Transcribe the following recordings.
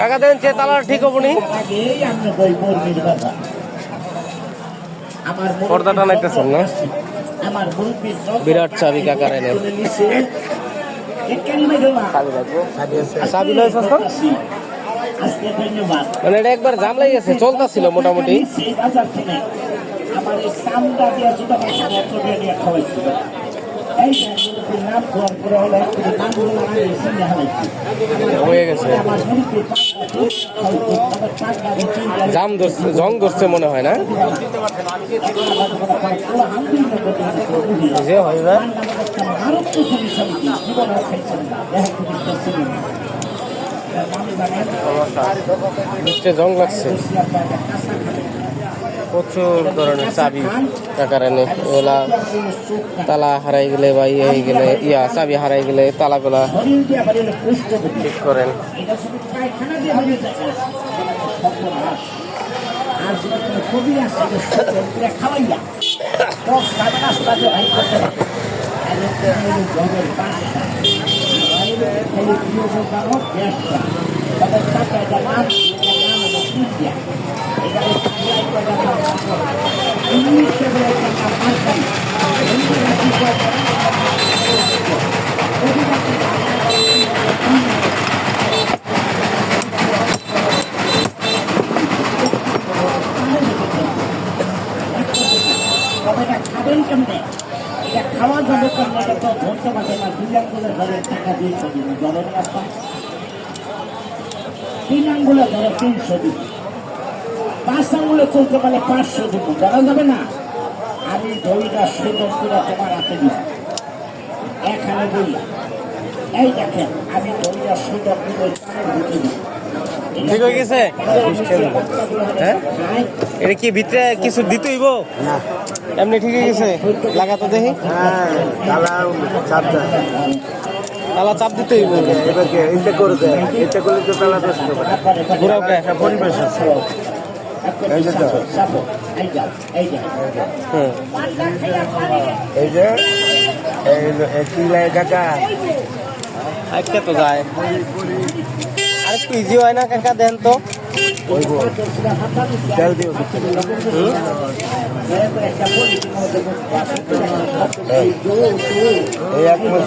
কাকা দেন, যে তালার ঠিক হবনি আগেই আমি বই বর্ণির কথা আমার মুরব্বি পর্দা টানাইতেছেন না? বিরাট চাবি কাকার এনে। মানে এটা একবার জাম লেগে গেছে, চলতেছিল মোটামুটি আমার এই সামটা দিয়ে হয়ে গেছে জাম ধরছে জং ধরছে মনে হয় না? যে হয় না। জং লাগছে। প্রচুর ধরনের চাবি কাকার এনে এগুলা তালা হারাই গেলে বা ইয়ে হয়ে গেলে, ইয়া চাবি হারাই গেলে তালাগুলা ঠিক করেন। খাওয়াইয়া খাওয়া যাবে তো ধরতে পারবে না দুই আঙ্গুলের ঘরে টাকা দিয়ে দিন জলনে আপনার তিন আঙ্গুলে ধরে তিনশো দিন পাঁচ আঙ্গুলে চলতে পারলে পাঁচশো দিব ধরা যাবে না আমি দড়িটা সুন্দর করে তোমার হাতে দিব এখানে বলি এই দেখেন আমি দড়িটা সুন্দর করে কানের ঢুকে দিই ঠিক হয়ে গেছে? হ্যাঁ? এটা কি ভিতরে কিছু দিতে হইব? না। এমনি ঠিক হয়ে গেছে? লাগাতো দেখি। হ্যাঁ তালা তালা চাপ দিতে হইব। এটা করে দেয় এটা করলে তো তালা হবে ঘুরাও কে একটা পরিবেশ আছে। এই যে এই যা এই কাকা? আজকে তো যায়। আর একটু ইজি হয় না কাকা দেন তো। এক মাস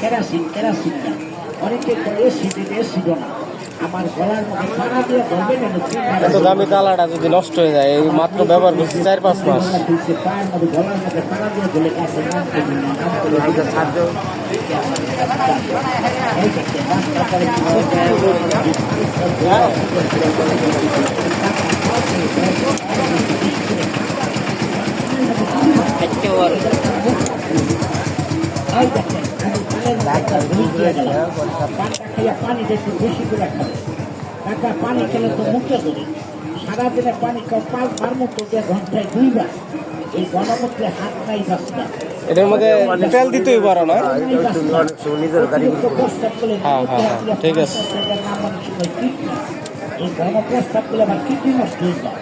কেরাসিন কেরাসিন না। অনেকে কয় এসি দিলে এসি না। আমার গলার মধ্যে পাড়া দিয়ে ধরবে না এত দামি তালাটা যদি নষ্ট হয়ে যায় এই মাত্র ব্যবহার করছি চার পাঁচ মাস। পায়ের মধ্যে গলার মধ্যে পাড়া দিয়ে ধরে কাছে নাম করে নাম ছাড় দেখেন পানিটা একটু বেশি করে খাবে কাকা পানি খেলে তো মুখে ধরে সারাদিনে পানি খাও পাল মতো দিয়ে ঘন্টায় দুইবার এই গণমূত্রে হাত নাই এটার মধ্যে তেল না একটু হ্যাঁ, হ্যাঁ, হ্যাঁ, ঠিক আছে। এই গণপ্রস্তাব করলে আমার কিডনি নষ্ট হয়ে যায়?